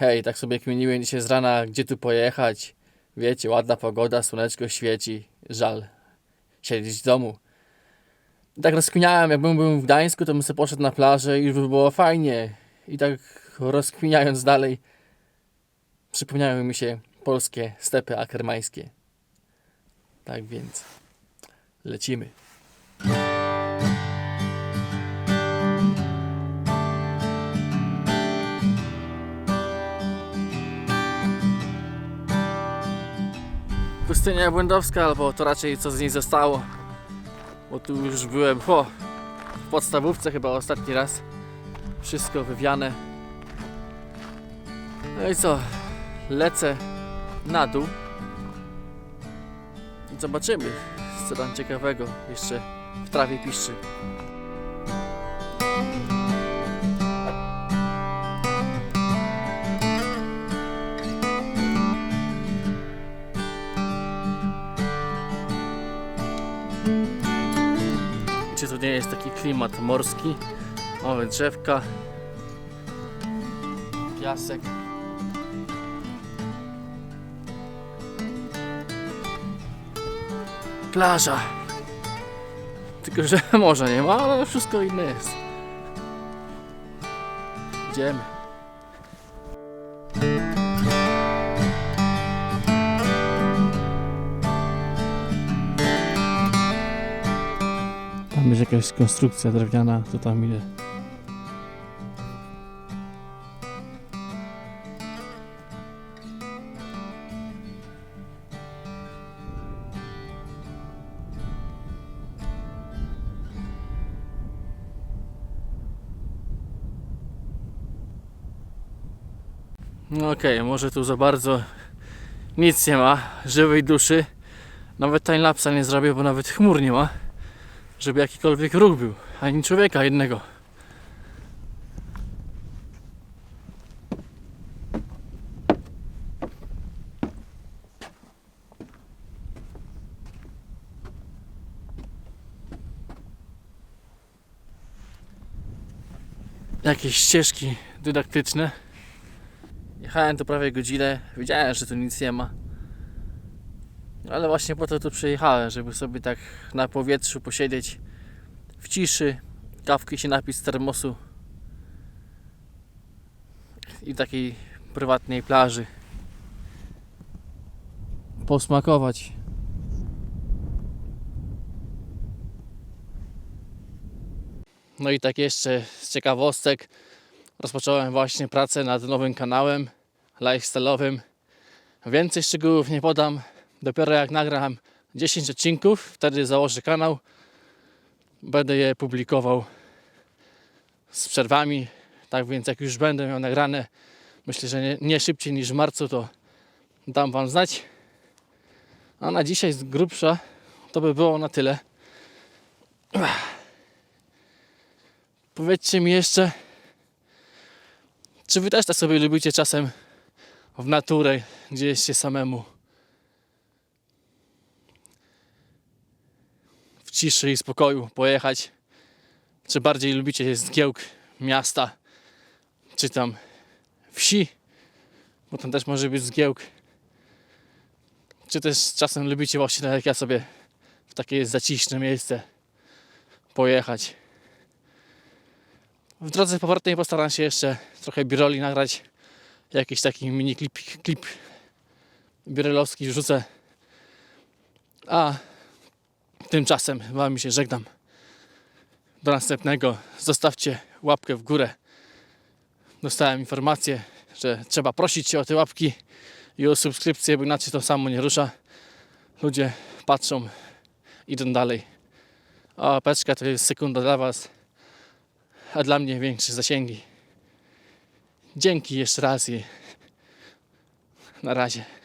Hej, tak sobie kminiłem dzisiaj z rana, gdzie tu pojechać. Wiecie, ładna pogoda, słoneczko świeci. Żal siedzieć w domu. I tak rozkminiałem, jakbym był w Gdańsku, to bym sobie poszedł na plażę i już by było fajnie. I tak rozkminiając dalej, przypomniały mi się polskie stepy akermańskie. Tak więc lecimy. Pustynia Błędowska, albo to raczej co z niej zostało. Bo tu już byłem po, w podstawówce chyba ostatni raz. Wszystko wywiane. No i co? Lecę na dół. I zobaczymy, co tam ciekawego jeszcze w trawie piszczy. Czy to nie jest taki klimat morski? Mamy drzewka, piasek. Plaża. Tylko, że morza nie ma, ale wszystko inne jest. Idziemy. Jakaś konstrukcja drewniana, to tam ile. No okej, może tu za bardzo nic nie ma, żywej duszy. Nawet timelapsa nie zrobię, bo nawet chmur nie ma żeby jakikolwiek ruch był, ani człowieka jednego. Jakieś ścieżki dydaktyczne. Jechałem tu prawie godzinę, wiedziałem, że tu nic nie ma. Ale właśnie po to tu przyjechałem, żeby sobie tak na powietrzu posiedzieć w ciszy, kawki się napić z termosu i takiej prywatnej plaży. Posmakować. No i tak jeszcze z ciekawostek rozpocząłem właśnie pracę nad nowym kanałem lifestyle'owym. Więcej szczegółów nie podam, Dopiero jak nagram 10 odcinków, wtedy założę kanał. Będę je publikował z przerwami. Tak więc jak już będę miał nagrane, myślę, że nie, nie szybciej niż w marcu, to dam Wam znać. A na dzisiaj z grubsza to by było na tyle. Powiedzcie mi jeszcze, czy Wy też tak sobie lubicie czasem w naturę, gdzieś się samemu ciszy i spokoju pojechać? Czy bardziej lubicie zgiełk miasta, czy tam wsi? Bo tam też może być zgiełk. Czy też czasem lubicie właśnie tak jak ja sobie w takie zaciszne miejsce pojechać? W drodze powrotnej postaram się jeszcze trochę biroli nagrać. Jakiś taki mini klip, klip birolowski wrzucę. A Tymczasem wam się żegnam. Do następnego. Zostawcie łapkę w górę. Dostałem informację, że trzeba prosić się o te łapki i o subskrypcję, bo inaczej to samo nie rusza. Ludzie patrzą, idą dalej. A łapeczka to jest sekunda dla Was, a dla mnie większe zasięgi. Dzięki jeszcze raz i na razie.